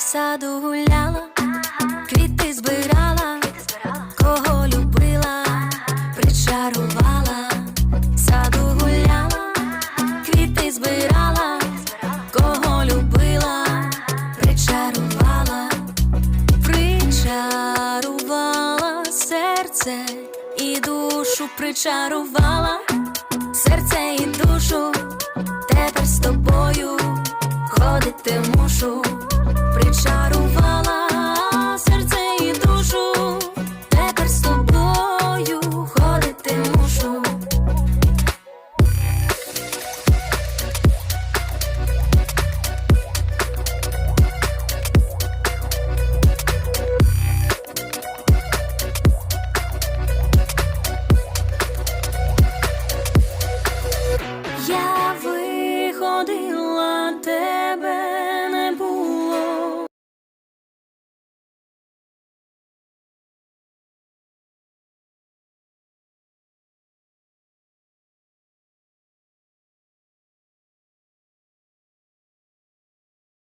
в саду гуляла, квіти збирала, кого любила, причарувала, в саду гуляла, квіти збирала, кого любила, причарувала, причарувала серце і душу причарувала, серце і душу, demandé